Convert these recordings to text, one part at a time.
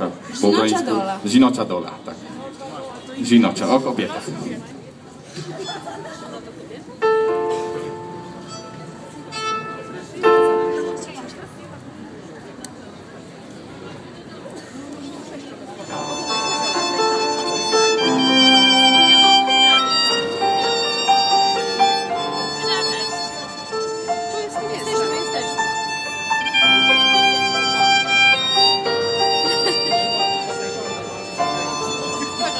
tak. Po dola, tak. O kobietach.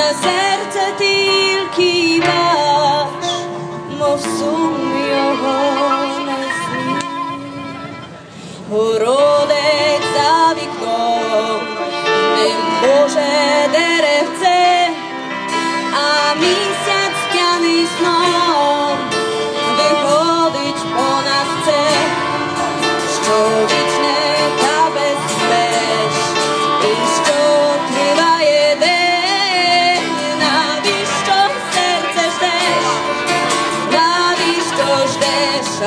на серце тільки бач, мов сум його не сніг. Городець за вікном, ним Боже деревце,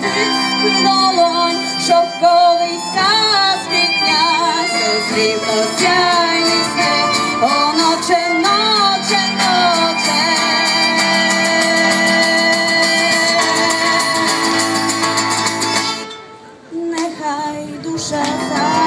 тих долонь, щоб колись нас піднявся зрібно сяйний снег, душа за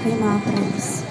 kay mga friends.